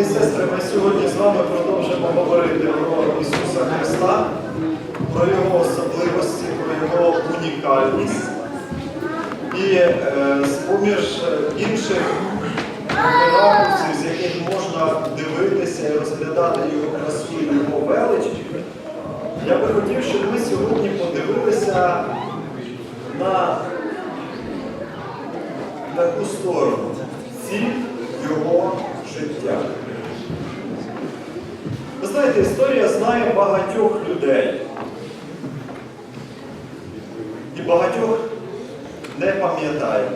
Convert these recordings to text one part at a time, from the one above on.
І сестри, ми сьогодні з вами продовжимо говорити про Ісуса Христа, про Його особливості, про Його унікальність. І е, з-поміж інших ракурсів, з яких можна дивитися і розглядати Його красу і Його велич, я би хотів, щоб ми сьогодні подивилися на таку сторону ціль його життя. Знаєте, історія знає багатьох людей. І багатьох не пам'ятає.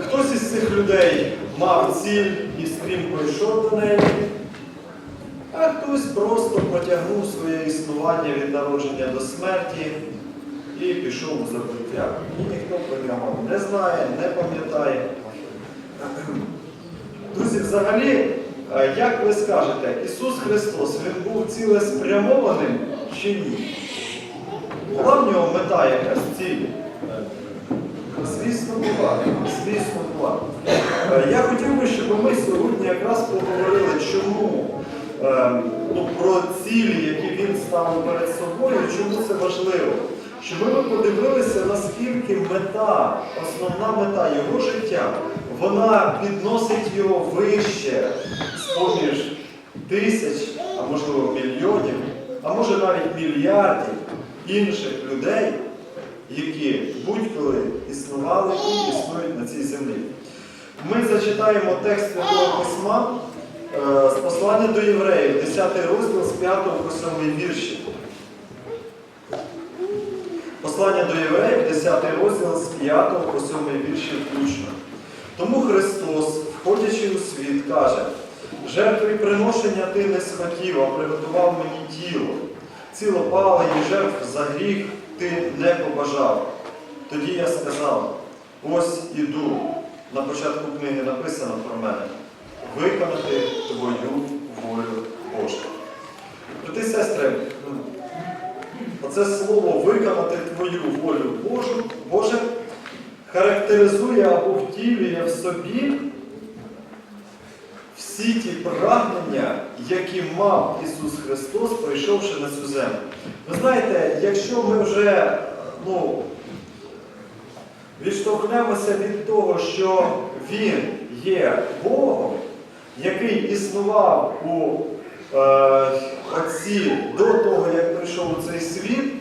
Хтось із цих людей мав ціль і стрімко йшов до неї, а хтось просто потягнув своє існування від народження до смерті і пішов у забуття. І ніхто про нього не знає, не пам'ятає. Друзі, взагалі, як ви скажете, Ісус Христос, Він був цілеспрямованим чи ні? Була в нього мета якась ціль? Звісно, була. Звісно, була. Е, Я хотів би, щоб ми сьогодні якраз поговорили, чому е, ну, про цілі, які він ставив перед собою, чому це важливо. Щоб ми подивилися, наскільки мета, основна мета його життя, вона підносить його вище з-поміж тисяч, а можливо мільйонів, а може навіть мільярдів інших людей, які будь-коли існували і існують на цій землі. Ми зачитаємо текст Святого Письма е, з послання до євреїв, 10 розділ з 5 по 7 вірші. Послання до євреїв, 10 розділ з 5 по 7 вірші включно. Тому Христос, входячи у світ, каже, жертви приношення ти не схотів, а приготував мені тіло. Цілопала і жертв за гріх ти не побажав. Тоді я сказав, ось іду. На початку книги написано про мене. Виконати твою волю Божу. Брати сестри, оце слово виконати твою волю Божу, Боже характеризує або втілює в собі всі ті прагнення, які мав Ісус Христос, прийшовши на цю землю. Ви знаєте, якщо ми вже ну, відштовхнемося від того, що Він є Богом, який існував у е, до того, як прийшов у цей світ,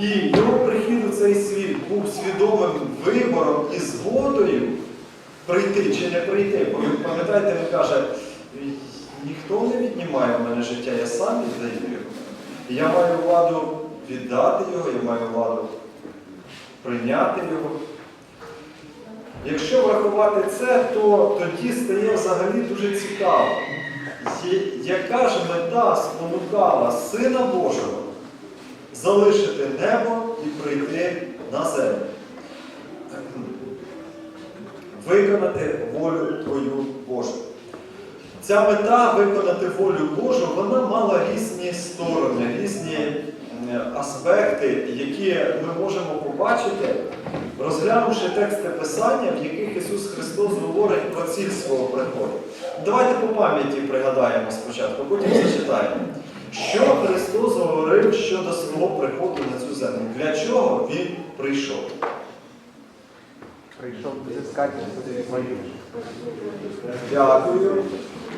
і його прихід у цей світ був свідомим вибором і згодою прийти чи не прийти. Бо пам'ятаєте, він каже, ніхто не віднімає в мене життя, я сам віддаю його. Я маю владу віддати його, я маю владу прийняти його. Якщо врахувати це, то тоді стає взагалі дуже цікаво, яка ж мета спонукала Сина Божого залишити небо і прийти на землю. Виконати волю Твою Божу. Ця мета виконати волю Божу, вона мала різні сторони, різні аспекти, які ми можемо побачити, розглянувши тексти Писання, в яких Ісус Христос говорить про ціль свого приходу. Давайте по пам'яті пригадаємо спочатку, потім зачитаємо. Що Христос говорив щодо свого приходу на цю землю? Для чого Він прийшов? Прийшов зіскати свою. Дякую.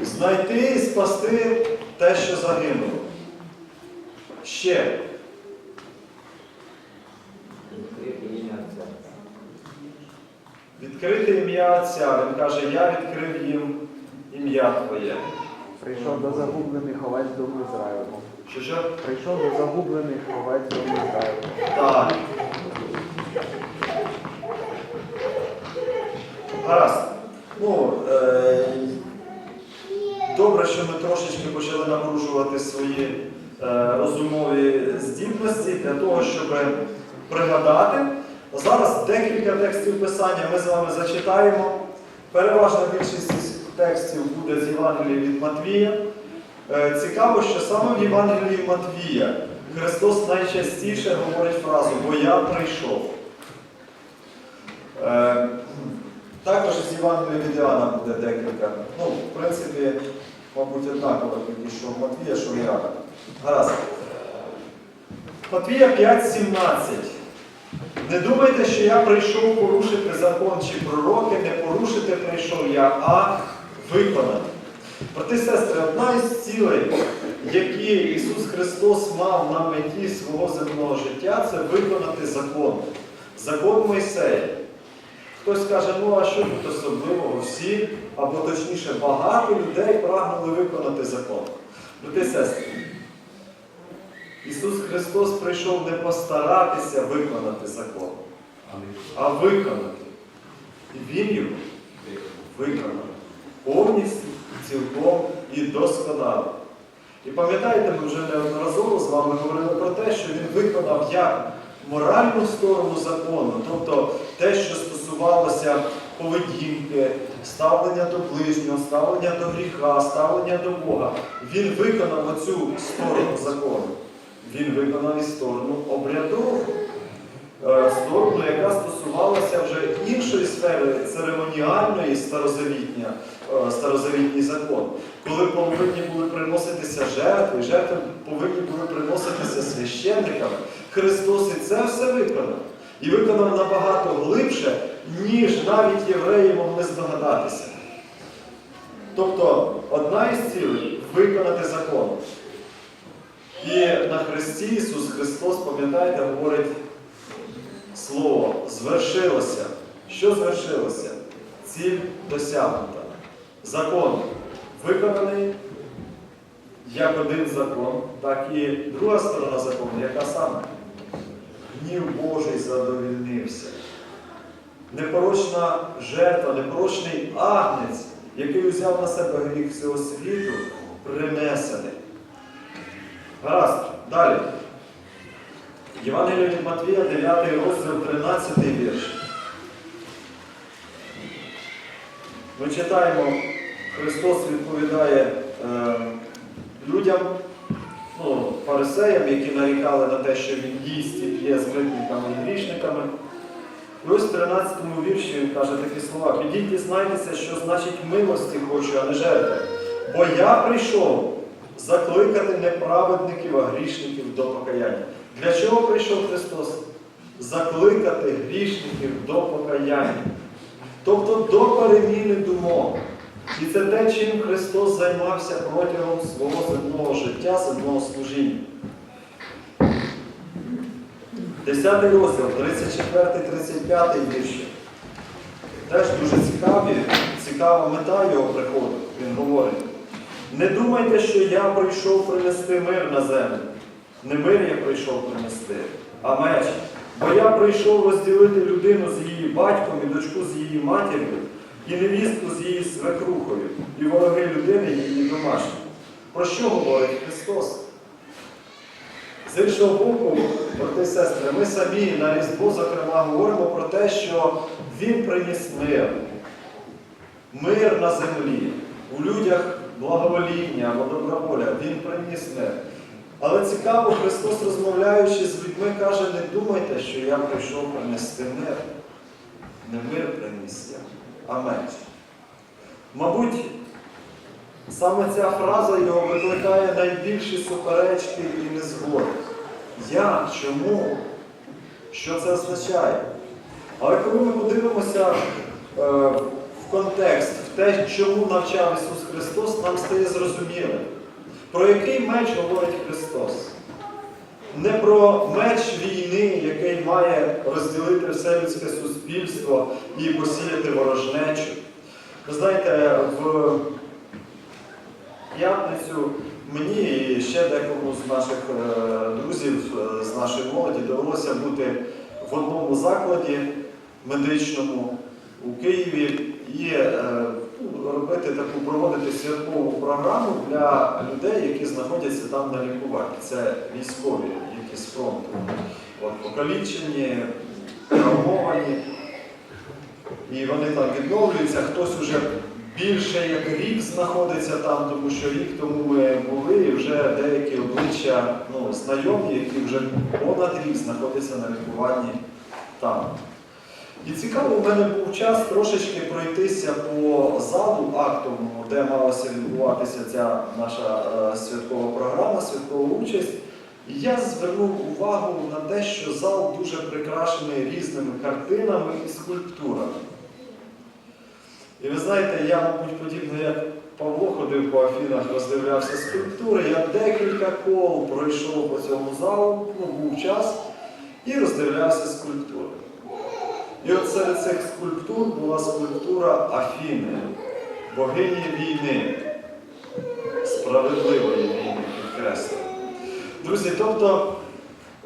Знайти і спасти те, що загинуло. Ще. Відкрити ім'я Отця. Він каже, я відкрив їм ім'я Твоє. Прийшов до загублених овець дому Ізраїлю. Що що? Прийшов до загублених овець дому Ізраїлю. Так. Гаразд. Ну, е, добре, що ми трошечки почали напружувати свої е, розумові здібності для того, щоб пригадати. Зараз декілька текстів писання ми з вами зачитаємо. Переважна більшість текстів буде з Євангелія від Матвія. Е, Цікаво, що саме в Євангелії Матвія Христос найчастіше говорить фразу Бо я прийшов. Е, Також з Євангелія від Іоанна буде декілька. Ну, в принципі, мабуть, однаково підійшов Матвія, що Іакова. Гаразд. Матвія 5.17. Не думайте, що я прийшов порушити закон чи пророки, не порушити прийшов я, а виконати. Брати сестри, одна із цілей, які Ісус Христос мав на меті свого земного життя, це виконати закон. Закон Мойсея. Хтось каже, ну а що тут особливого? Всі, або точніше, багато людей прагнули виконати закон. Брати і сестри, Ісус Христос прийшов не постаратися виконати закон, а виконати. І Він його виконав. Повністю, цілком і досконало. І пам'ятаєте, ми вже неодноразово з вами говорили про те, що він виконав як моральну сторону закону, тобто те, що стосувалося поведінки, ставлення до ближнього, ставлення до гріха, ставлення до Бога. Він виконав оцю сторону закону. Він виконав і сторону обрядову, е, сторону, яка стосувалася вже іншої сфери церемоніальної е, старозавітній закон, коли повинні були приноситися жертви, жертви повинні були приноситися священниками. Христос і це все виконав. І виконав набагато глибше, ніж навіть євреї могли здогадатися. Тобто, одна із цілей виконати закон. І на Христі Ісус Христос, пам'ятаєте, говорить слово звершилося. Що звершилося? Ціль досягнута. Закон виконаний як один закон, так і друга сторона закону, яка саме? Гнів Божий задовільнився. Непорочна жертва, непорочний агнець, який взяв на себе гріх всього світу, принесений. Гаразд, далі. Євангеліє від Матвія, 9 розділ, 13 вірш. Ми читаємо, Христос відповідає е, людям, ну, фарисеям, які нарікали на те, що Він їсть і п'є з митниками і грішниками. І ось в 13 вірші він каже такі слова: підіть і знайтеся, що значить милості хочу, а не жертви. Бо я прийшов закликати неправедників, а грішників до покаяння. Для чого прийшов Христос? Закликати грішників до покаяння. Тобто до переміни думок. І це те, чим Христос займався протягом свого земного життя, земного служіння. 10 розділ, 34-35 вірші. Теж дуже цікаві, цікава мета його приходу. Він говорить. Не думайте, що я прийшов принести мир на землю. Не мир я прийшов принести, а меч. Бо я прийшов розділити людину з її батьком і дочку з її матір'ю, і невістку з її свекрухою, і вороги людини її домашні. Про що говорить Христос? З іншого боку, брати сестри, ми самі на Різдво, зокрема, говоримо про те, що Він приніс мир. Мир на землі. У людях благовоління або добра воля. Він приніс мир. Але цікаво, Христос, розмовляючи з людьми, каже, не думайте, що я прийшов принести мир. Не мир приніс я, а меч. Мабуть, саме ця фраза його викликає найбільші суперечки і незгоди. Як? Чому? Що це означає? Але коли ми подивимося е, в контекст, те, чому навчав Ісус Христос, нам стає зрозумілим. Про який меч говорить Христос? Не про меч війни, який має розділити все людське суспільство і посіяти ворожнечу. Ви знаєте, в п'ятницю мені і ще декому з наших е, друзів, е, з нашої молоді довелося бути в одному закладі медичному у Києві і робити таку проводити святкову програму для людей, які знаходяться там на лікуванні. Це військові, які з фронту. От, покалічені, травмовані. І вони там відновлюються, хтось уже більше як рік знаходиться там, тому що рік тому ми були, і вже деякі обличчя ну, знайомі, які вже понад рік знаходяться на лікуванні там. І цікаво, у мене був час трошечки пройтися по залу актовому, де малася відбуватися ця наша е, святкова програма, святкова участь. І я звернув увагу на те, що зал дуже прикрашений різними картинами і скульптурами. І ви знаєте, я, мабуть, подібно як Павло ходив по Афінах, роздивлявся скульптури, я декілька кол пройшов по цьому залу, ну, був час, і роздивлявся скульптури. І от серед цих скульптур була скульптура Афіни, богині війни, справедливої війни, підкреслюю. Друзі, тобто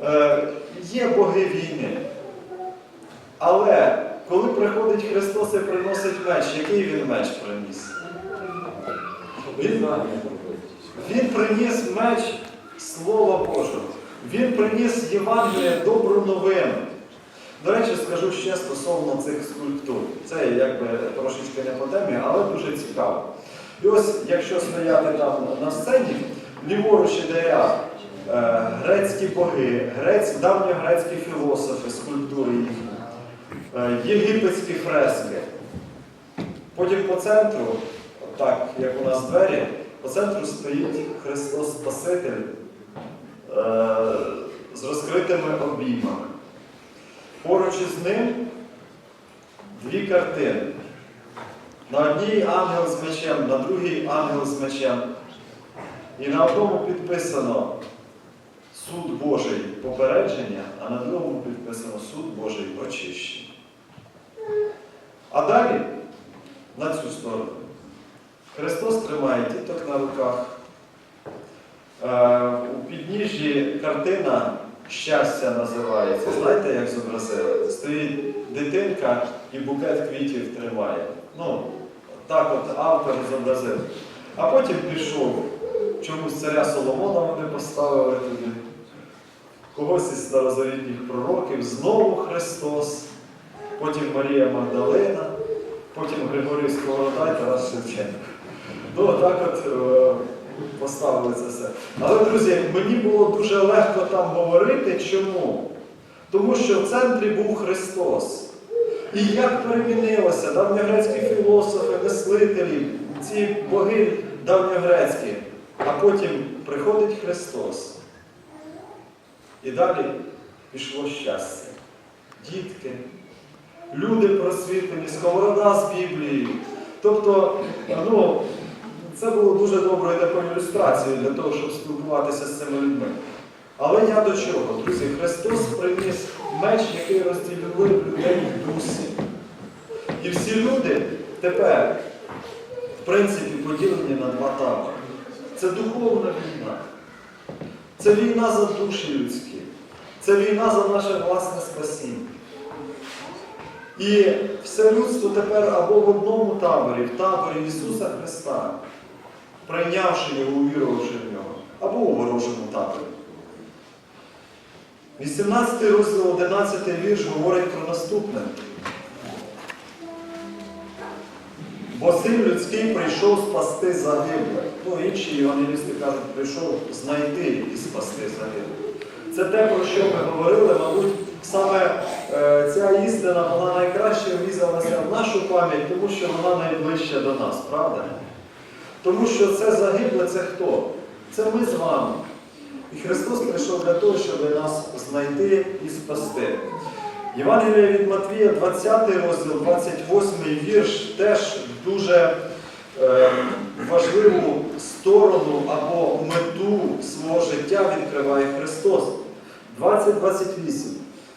е, є боги війни. Але коли приходить Христос і приносить меч, який він меч приніс? Він, він приніс меч Слова Божого. Він приніс Євангеліє добру новину. До речі, скажу ще стосовно цих скульптур. Це якби трошечки не по темі, але дуже цікаво. І ось, якщо стояти там на сцені, ліворуч іде е, грецькі боги, грець, давньогрецькі філософи, скульптури їхні, е, єгипетські фрески. Потім по центру, так як у нас двері, по центру стоїть Христос Спаситель е, з розкритими обіймами. Поруч із ним дві картини. На одній ангел з мечем, на другій ангел з мечем. І на одному підписано суд Божий попередження, а на другому підписано суд Божий очищення. А далі, на цю сторону, Христос тримає діток на руках. Е, У підніжжі картина щастя називається. Знаєте, як зобразили? Стоїть дитинка і букет квітів тримає. Ну, так от автор зобразив. А потім пішов. Чомусь царя Соломона вони поставили туди. Когось із старозавітніх пророків, знову Христос, потім Марія Магдалина, потім Григорій Сковорода Тарас Шевченко. Ну, так от е, поставили це все. Але, друзі, мені було дуже легко там говорити. Чому? Тому що в центрі був Христос. І як перемінилося давньогрецькі філософи, мислителі, ці боги давньогрецькі, а потім приходить Христос. І далі пішло щастя. Дітки, люди просвітлені, сковорода з Біблією. Тобто, ну, це було дуже доброю такою ілюстрацією для того, щоб спілкуватися з цими людьми. Але я до чого? Друзі, Христос приніс меч, який розділив людей в дусі. І всі люди тепер, в принципі, поділені на два табори. Це духовна війна. Це війна за душі людські. Це війна за наше власне спасіння. І все людство тепер або в одному таборі, в таборі Ісуса Христа, прийнявши його, увірувавши в нього, або у ворожому таборі. 18 розділ 11 вірш говорить про наступне. Бо син людський прийшов спасти загиблих. Ну, інші евангелісти кажуть, прийшов знайти і спасти загиблих. Це те, про що ми говорили, мабуть, саме е, ця істина, вона найкраще врізалася в нашу пам'ять, тому що вона найближча до нас, правда? Тому що це загибле це хто? Це ми з вами. І Христос прийшов для того, щоб нас знайти і спасти. Євангелія від Матвія, 20 розділ, 28 вірш, теж дуже е, важливу сторону або мету свого життя відкриває Христос. 20-28.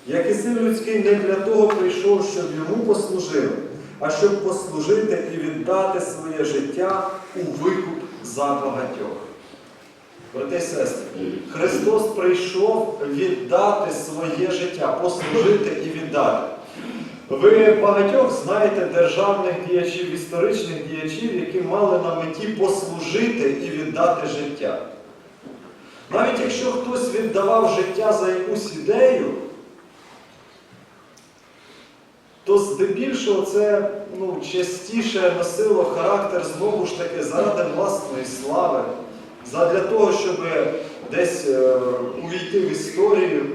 Як і син людський не для того прийшов, щоб йому послужили, а щоб послужити і віддати своє життя у викуп за багатьох. Брати сестри, Христос прийшов віддати своє життя, послужити і віддати. Ви багатьох знаєте державних діячів, історичних діячів, які мали на меті послужити і віддати життя. Навіть якщо хтось віддавав життя за якусь ідею, то здебільшого це ну, частіше носило характер знову ж таки заради власної слави, задля того, щоб десь е, увійти в історію.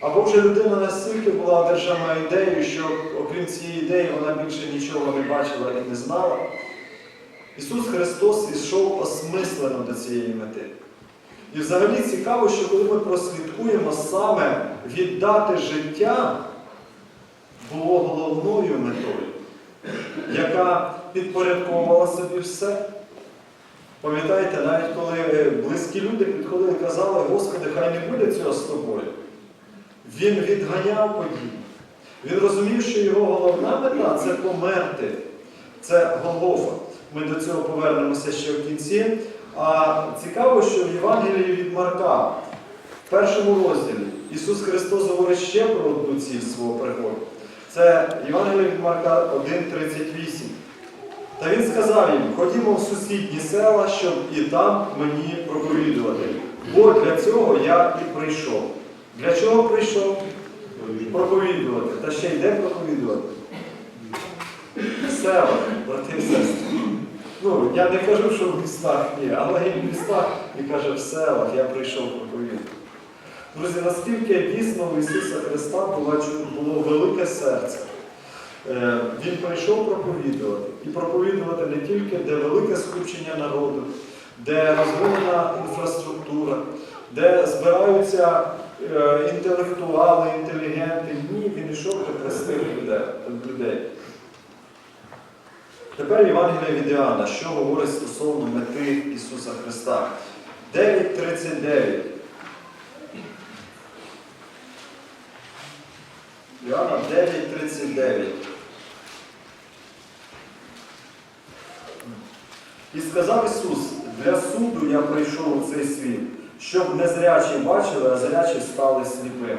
Або вже людина настільки була одержана ідеєю, що окрім цієї ідеї вона більше нічого не бачила і не знала. Ісус Христос ішов осмислено до цієї мети. І взагалі цікаво, що коли ми прослідкуємо саме віддати життя було головною метою, яка підпорядковувала собі все. Пам'ятаєте, навіть коли е, близькі люди підходили і казали, Господи, хай не буде цього з тобою. Він відганяв події. Він розумів, що його головна мета це померти. Це Голгофа. Ми до цього повернемося ще в кінці. А цікаво, що в Євангелії від Марка, в першому розділі, Ісус Христос говорить ще про одну ціль свого приходу. Це Євангеліє від Марка 1,38. Та він сказав їм, ходімо в сусідні села, щоб і там мені проповідувати. Бо для цього я і прийшов. Для чого прийшов? Проповідувати. Та ще йде проповідувати. В селах, брати і сестри. Ну, я не кажу, що в містах ні, але і в містах і каже, в селах я прийшов проповідувати. Друзі, наскільки дійсно у Ісуса Христа було, велике серце. Е, Він прийшов проповідувати. І проповідувати не тільки, де велике скупчення народу, де розвинена інфраструктура, де збираються е, інтелектуали, інтелігенти. Ні, він йшов до простих людей. Тепер Євангелія від Іоанна, що говорить стосовно мети Ісуса Христа. 9.39. Іоанна 9.39. І сказав Ісус, для суду я прийшов у цей світ, щоб незрячі бачили, а зрячі стали сліпими.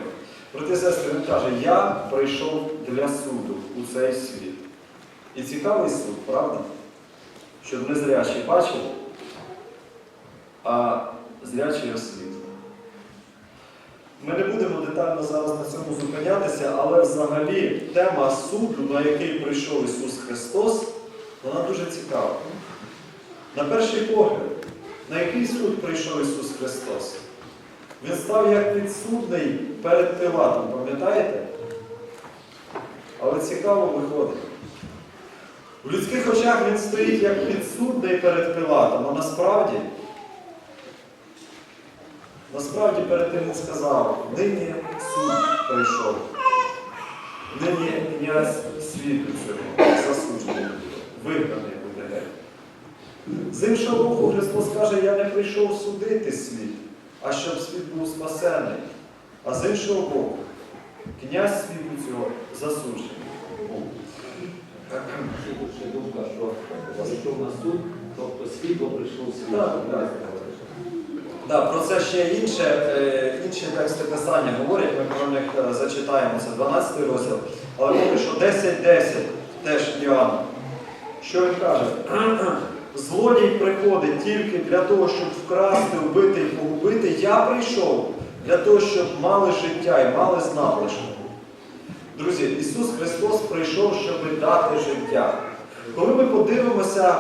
Проте сестри, він каже, я прийшов для суду у цей світ. І цікавий суд, правда? Щоб незрячі бачили, а зрячі освітлені. Ми не будемо детально зараз на цьому зупинятися, але взагалі тема суду, на який прийшов Ісус Христос, вона дуже цікава. На перший погляд, на який суд прийшов Ісус Христос? Він став як підсудний перед Пилатом, пам'ятаєте? Але цікаво виходить. В людських очах він стоїть як підсудний перед Пилатом, а насправді, насправді перед тим він сказав, нині суд прийшов. Нині князь світу цього засуджений, вигнаний буде. З іншого боку, Христос каже, я не прийшов судити світ, а щоб світ був спасений. А з іншого боку, князь світу цього засуджений. Ще думка, що прийшов на суд, тобто світло прийшов світло. Да, про це ще інше, е, інші тексти писання говорять, ми про них е, зачитаємо, це 12 розділ. Але поки що 10.10 теж Іоанн. Що він каже? Злодій приходить тільки для того, щоб вкрасти, вбити і погубити. Я прийшов для того, щоб мали життя і мали з. Друзі, Ісус Христос прийшов, щоб дати життя. Коли ми подивимося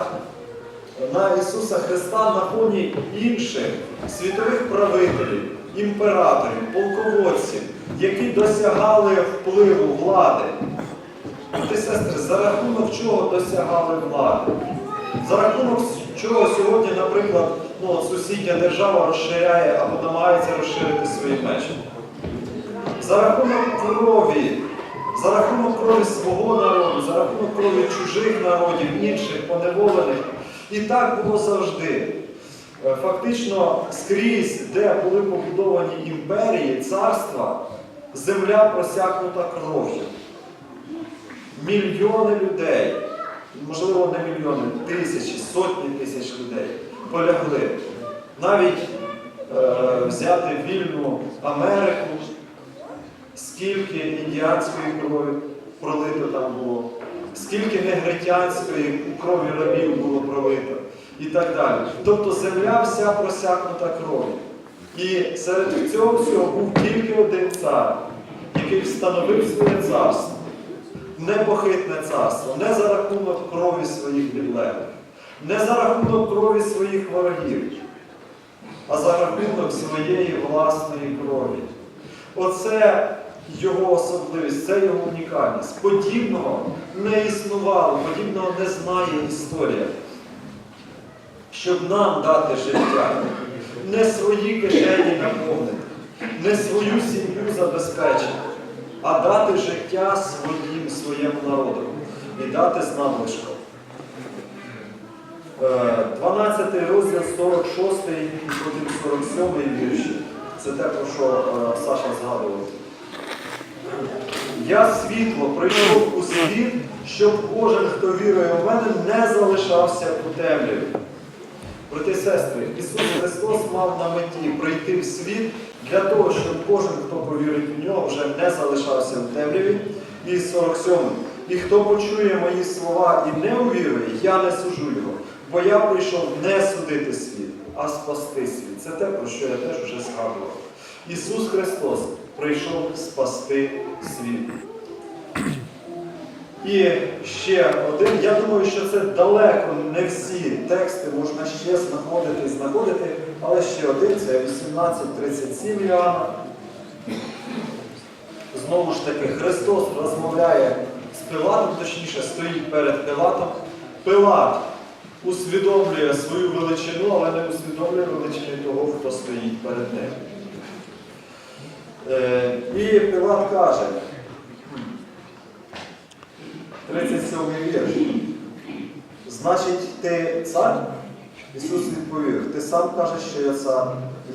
на Ісуса Христа на фоні інших світових правителів, імператорів, полководців, які досягали впливу влади. І сестри, за рахунок чого досягали влади? За рахунок чого сьогодні, наприклад, ну, сусідня держава розширяє або намагається розширити свої межі? За рахунок крові, за рахунок крові свого народу, за рахунок крові чужих народів, інших, поневолених. І так було завжди. Е, Фактично, скрізь, де були побудовані імперії, царства, земля просякнута кров'ю. Мільйони людей, можливо, не мільйони, тисячі, сотні тисяч людей полягли. Навіть е, взяти вільну Америку, скільки індіанської крові пролито там було, скільки негритянської крові рабів було пролито і так далі. Тобто земля вся просякнута кров'ю. І серед цього всього був тільки один цар, який встановив своє царство. Непохитне царство, не за рахунок крові своїх підлеглих, не за рахунок крові своїх ворогів, а за рахунок своєї власної крові. Оце його особливість, це його унікальність. Подібного не існувало, подібного не знає історія. Щоб нам дати життя, не свої кишені наповнити, не свою сім'ю забезпечити, а дати життя своїм, своєму народу і дати з надлишком. Е, 12 розділ 46 і потім 47 вірші. Це те, про що е, Саша згадував. Я світло прийшов у світ, щоб кожен, хто вірує в мене, не залишався у темряві. Брати сестри, Ісус Христос мав на меті прийти в світ для того, щоб кожен, хто повірить в нього, вже не залишався в темряві. І 47. І хто почує мої слова і не увірує, я не сужу його, бо я прийшов не судити світ, а спасти світ. Це те, про що я теж вже згадував. Ісус Христос прийшов спасти світ. І ще один, я думаю, що це далеко не всі тексти можна ще знаходити і знаходити, але ще один, це 18.37 Іоанна. Знову ж таки, Христос розмовляє з Пилатом, точніше, стоїть перед Пилатом. Пилат усвідомлює свою величину, але не усвідомлює величини того, хто стоїть перед ним. Е, І Пилат каже, 37 вірш. Значить, ти цар? Ісус відповів, ти сам кажеш, що я цар.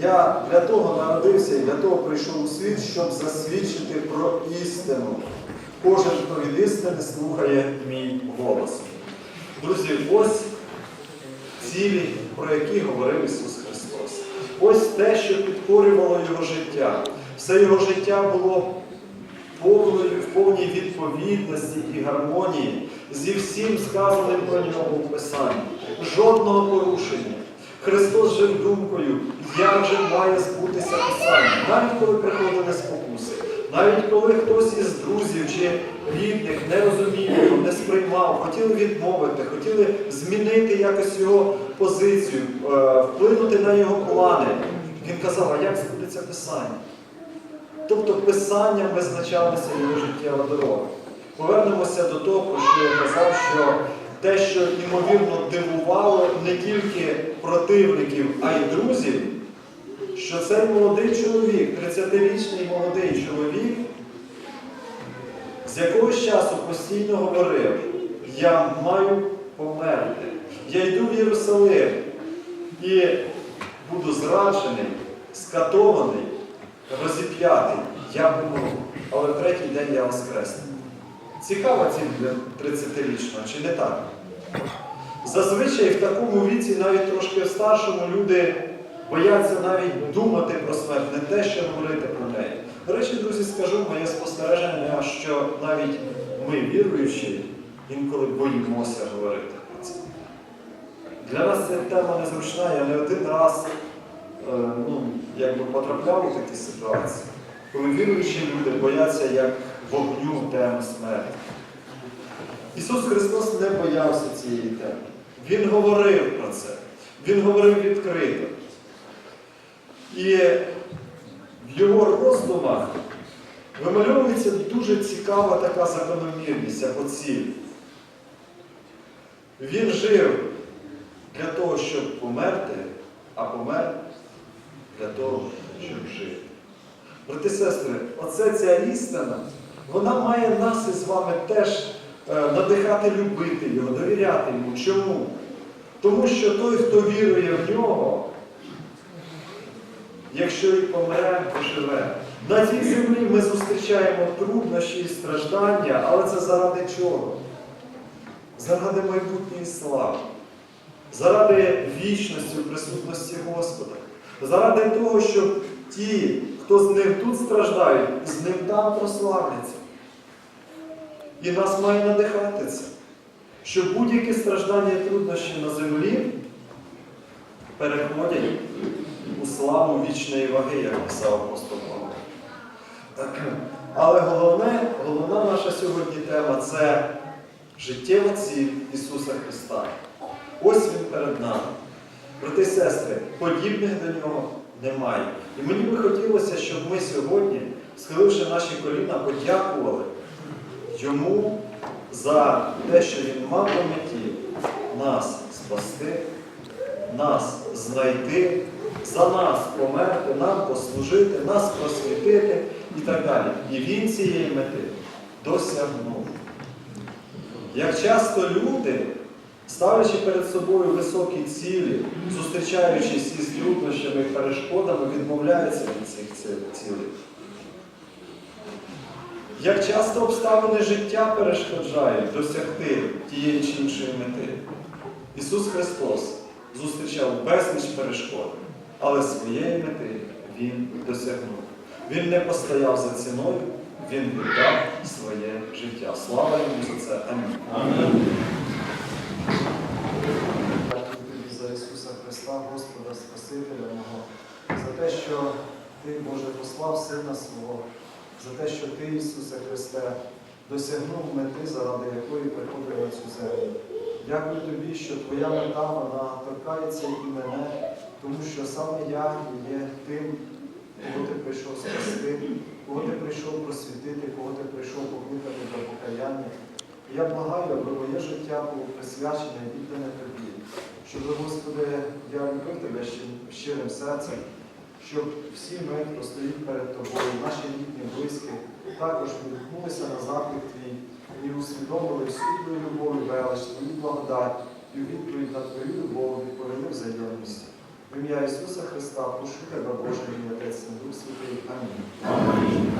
Я для того народився і для того прийшов у світ, щоб засвідчити про істину. Кожен, хто від істини слухає мій голос. Друзі, ось цілі, про які говорив Ісус Христос. Ось те, що підкорювало Його життя. Все його життя було повною, в повній відповідності і гармонії зі всім сказаним про нього у Писанні. Жодного порушення. Христос жив думкою, як же має збутися Писання, навіть коли приходили спокуси, навіть коли хтось із друзів чи рідних не розумів його, не сприймав, хотіли відмовити, хотіли змінити якось його позицію, е, вплинути на його плани. Він казав, а як збудеться Писання? Тобто Писанням визначалася його життєва дорога. Повернемося до того, про що я казав, що те, що ймовірно дивувало не тільки противників, а й друзів, що цей молодий чоловік, 30-річний молодий чоловік, з якогось часу постійно говорив, я маю померти, я йду в Єрусалим і буду зраджений, скатований, розіп'ятий, я помру, але в третій день я воскресну. Цікава ціль для 30-річного, чи не так? Зазвичай в такому віці, навіть трошки старшому, люди бояться навіть думати про смерть, не те, що говорити про неї. До речі, друзі, скажу моє спостереження, що навіть ми, віруючі, інколи боїмося говорити про це. Для нас ця тема незручна, я не один раз ну, якби потрапляв у такі ситуації, коли віруючі люди бояться як вогню теми смерті. Ісус Христос не боявся цієї теми. Він говорив про це. Він говорив відкрито. І в його роздумах вимальовується дуже цікава така закономірність або ціль. Він жив для того, щоб померти, а помер для того, щоб жити. Брати сестри, оце ця істина, вона має нас із вами теж е, надихати любити його, довіряти йому. Чому? Тому що той, хто вірує в нього, якщо і помре, то живе. На цій землі ми зустрічаємо труднощі і страждання, але це заради чого? Заради майбутньої слави, заради вічності присутності Господа, заради того, щоб ті, хто з ним тут страждають, з ним там прославляться. І нас має надихати це, що будь-які страждання і труднощі на землі переходять у славу вічної ваги, як писав апостол Павло. Але головне, головна наша сьогодні тема це життєва ціль Ісуса Христа. Ось Він перед нами. Брати і сестри, подібних до нього немає. І мені би хотілося, щоб ми сьогодні схиливши наші коліна, подякували йому за те, що він мав на меті нас спасти, нас знайти, за нас померти, нам послужити, нас просвітити і так далі. І він цієї мети досягнув. Як часто люди, ставлячи перед собою високі цілі, зустрічаючись із труднощами і перешкодами, відмовляються від цих цілей. Як часто обставини життя перешкоджають досягти тієї чи іншої мети. Ісус Христос зустрічав безліч перешкод, але своєї мети Він досягнув. Він не постояв за ціною, Він віддав своє життя. Слава йому за це. Амінь. Дякую тобі за Ісуса Христа, Господа Спасителя мого, за те, що Ти, Боже, послав Сина свого, за те, що Ти, Ісусе Христе, досягнув мети, заради якої приходив на цю землю. Дякую тобі, що Твоя мета вона торкається і мене, тому що саме я є тим, кого ти прийшов спасти, кого ти прийшов просвітити, кого ти прийшов покликати до покаяння. І я благаю, аби моє життя було присвячене віддане тобі, щоб, Господи, я любив тебе щирим серцем, щоб всі ми, хто стоїть перед тобою, наші рідні, близькі, також відгукнулися на заклик твій і усвідомили всю твою любов і велич, твою благодать, і відповідь на твою любов відповіли взаємність. В ім'я Ісуса Христа прошу тебе, Боже, мій Отець, Дух Святий. Амінь.